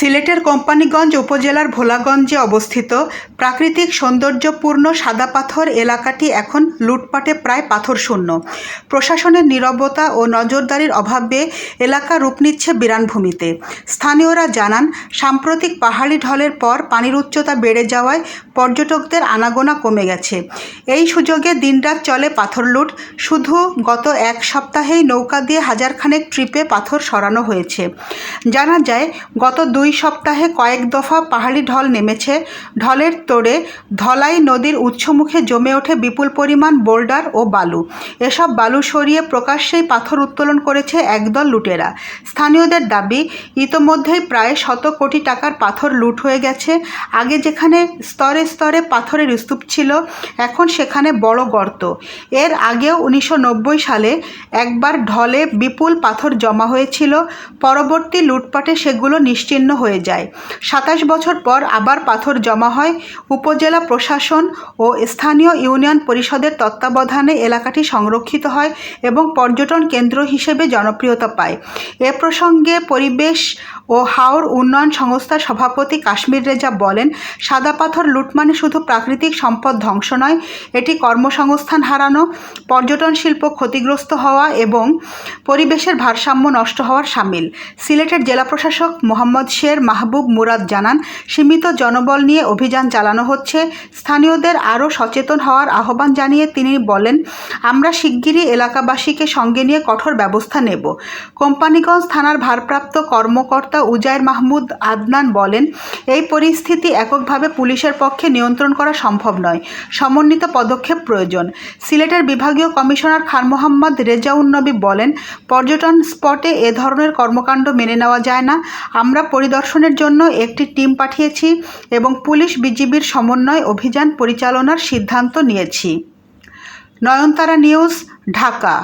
সিলেটের কোম্পানিগঞ্জ উপজেলার ভোলাগঞ্জে অবস্থিত প্রাকৃতিক সৌন্দর্যপূর্ণ সাদা পাথর এলাকাটি এখন লুটপাটে প্রায় পাথর শূন্য প্রশাসনের নীরবতা ও নজরদারির অভাবে এলাকা রূপ নিচ্ছে বিরানভূমিতে। স্থানীয়রা জানান, সাম্প্রতিক পাহাড়ি ঢলের পর পানির উচ্চতা বেড়ে যাওয়ায় পর্যটকদের আনাগোনা কমে গেছে। এই সুযোগে দিনরাত চলে পাথর লুট। শুধু গত এক সপ্তাহেই নৌকা দিয়ে হাজারখানেক ট্রিপে পাথর সরানো হয়েছে। জানা যায়, গত দুই সপ্তাহে কয়েক দফা পাহাড়ি ঢল নেমেছে। ঢলের তোড়ে ধলাই নদীর উৎসমুখে জমে ওঠে বিপুল পরিমাণ বোল্ডার ও বালু। এসব বালু সরিয়ে প্রকাশ্যেই পাথর উত্তোলন করেছে একদল লুটেরা। স্থানীয়দের দাবি, ইতোমধ্যেই প্রায় শত কোটি টাকার পাথর লুট হয়ে গেছে। আগে যেখানে স্তরে স্তরে পাথরের স্তূপ ছিল, এখন সেখানে বড় গর্ত। এর আগেও উনিশশো নব্বই সালে একবার ঢলে বিপুল পাথর জমা হয়েছিল। পরবর্তী লুটপাটে সেগুলো নিশ্চিহ্ন হয়ে যায়। সাতাশ বছর পর আবার পাথর জমা হয় উপজেলা প্রশাসন ও স্থানীয় ইউনিয়ন পরিষদের তত্ত্বাবধানে এলাকাটি সংরক্ষিত হয় এবং পর্যটন কেন্দ্র হিসেবে জনপ্রিয়তা পায়। এ প্রসঙ্গে পরিবেশ ও হাওর উন্নয়ন সংস্থার সভাপতি কাশ্মীর রেজা বলেন, সাদা পাথর লুট মানে শুধু প্রাকৃতিক সম্পদ ধ্বংস নয়, এটি কর্মসংস্থান হারানো, পর্যটন শিল্প ক্ষতিগ্রস্ত হওয়া এবং পরিবেশের ভারসাম্য নষ্ট হওয়ার সামিল। সিলেটের জেলা প্রশাসক মোহাম্মদ শের মাহবুব মুরাদ জানান, সীমিত জনবল নিয়ে অভিযান চালানো হচ্ছে। স্থানীয়দের আরও সচেতন হওয়ার আহ্বান জানিয়ে তিনি বলেন, আমরা শিগগিরই এলাকাবাসীকে সঙ্গে নিয়ে কঠোর ব্যবস্থা নেব। কোম্পানিগঞ্জ থানার ভারপ্রাপ্ত কর্মকর্তা উজায়ের মাহমুদ আদনান বলেন, এই পরিস্থিতি এককভাবে পুলিশের পক্ষে নিয়ন্ত্রণ করা সম্ভব নয়। সমন্বিত পদক্ষেপ প্রয়োজন। সিলেটের বিভাগীয় কমিশনার খান মোহাম্মদ রেজাউন নবী বলেন, পর্যটন স্পটে এ ধরনের কর্মকাণ্ড মেনে নেওয়া যায় না। আমরা পরিদর্শনের জন্য একটি টিম পাঠিয়েছি এবং পুলিশ বিজিবির সমন্বয় অভিযান পরিচালনার সিদ্ধান্ত নিয়েছি। নয়নতারা নিউজ, ঢাকা।